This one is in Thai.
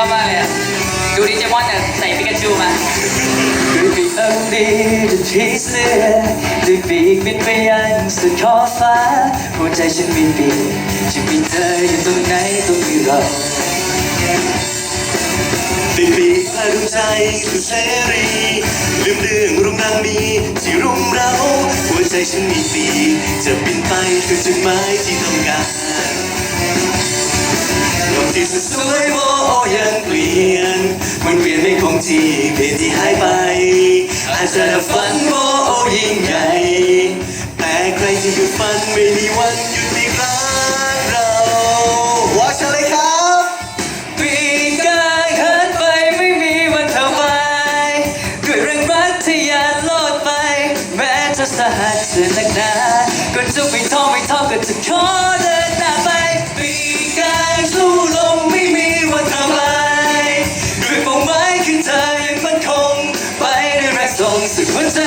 อบมากเลยอะดูดิเจมอนเนี่ใส่ปิกาจูมาดูวยปีอันดีดูทีเสือดูปีกบินไปยังสุดขอบฟ้า หัวใจฉันบินปีกจะมีเธออยู่ตรงไหนต้งมีเราด้ปีกและดวงใจคือเสรีลืมเรื่องรุงรังมีที่รุมเรา หัวใจฉันมีปีกจะบินไปคือจุดหมายที่ต้องการ This is the way ที่เปลี่ยนที่หายไป อาจจะดับฝันโบยิ่งใหญ่แต่ใครที่หยุดฝันไม่มีวันหยุดอีกรักเราว่าฉันเลยครับปีกกายหันไปไม่มีวันท่าไปด้วยเรื่องรักที่ยากโลดไป แม้จะสหัสเสียนักหนาก็จะไม่ท้อไม่ท้อก็จะขอ ส่งสุดหัวใจ